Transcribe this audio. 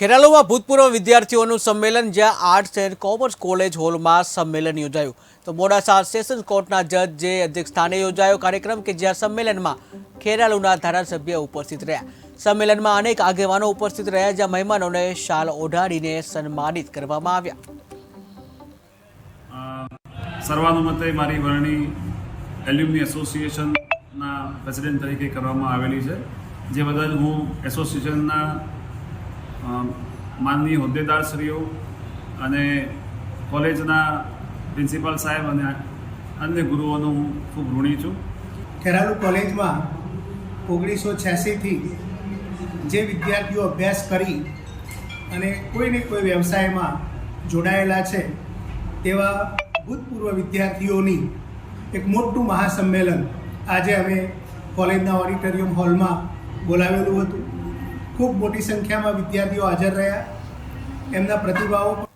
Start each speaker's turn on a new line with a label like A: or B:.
A: ખેરાલુમાં ભૂતપૂર્વ વિદ્યાર્થીઓનું સંમેલન જ્યાં આર્ટ્સ એન્ડ કોમર્સ કોલેજ હોલમાં સંમેલન યોજાયું. તો મોડાસા સેશન્સ કોર્ટના જજ જે અધ્યક્ષ સ્થાને યોજાયો કાર્યક્રમ કે જ્યાં સંમેલનમાં ખેરાલુના ધારાસભ્ય ઉપસ્થિત રહ્યા. સંમેલનમાં અનેક આગેવાનો ઉપસ્થિત રહ્યા જ્યાં મહેમાનોને શાલ ઓઢાડીને સન્માનિત કરવામાં આવ્યા.
B: સર્વાનુમતે મારી વરણી એલ્યુમની એસોસિએશનના પ્રેસિડેન્ટ તરીકે કરવામાં આવેલી છે. જે બદલ હું એસોસિએશનના માનનીય હોદ્દેદારશ્રીઓ અને કોલેજના પ્રિન્સિપાલ સાહેબ અને અન્ય ગુરુઓનો હું ખૂબ ઋણી છું.
C: ખેરાલુ કોલેજમાં ઓગણીસો છ્યાસીથી જે વિદ્યાર્થીઓ અભ્યાસ કરી અને કોઈને કોઈ વ્યવસાયમાં જોડાયેલા છે તેવા ભૂતપૂર્વ વિદ્યાર્થીઓની એક મોટું મહાસંમેલન આજે અમે કોલેજના ઓડિટોરિયમ હોલમાં બોલાવેલું હતું. ખૂબ મોટી સંખ્યામાં વિદ્યાર્થીઓ હાજર રહ્યા. એમના પ્રતિભાવો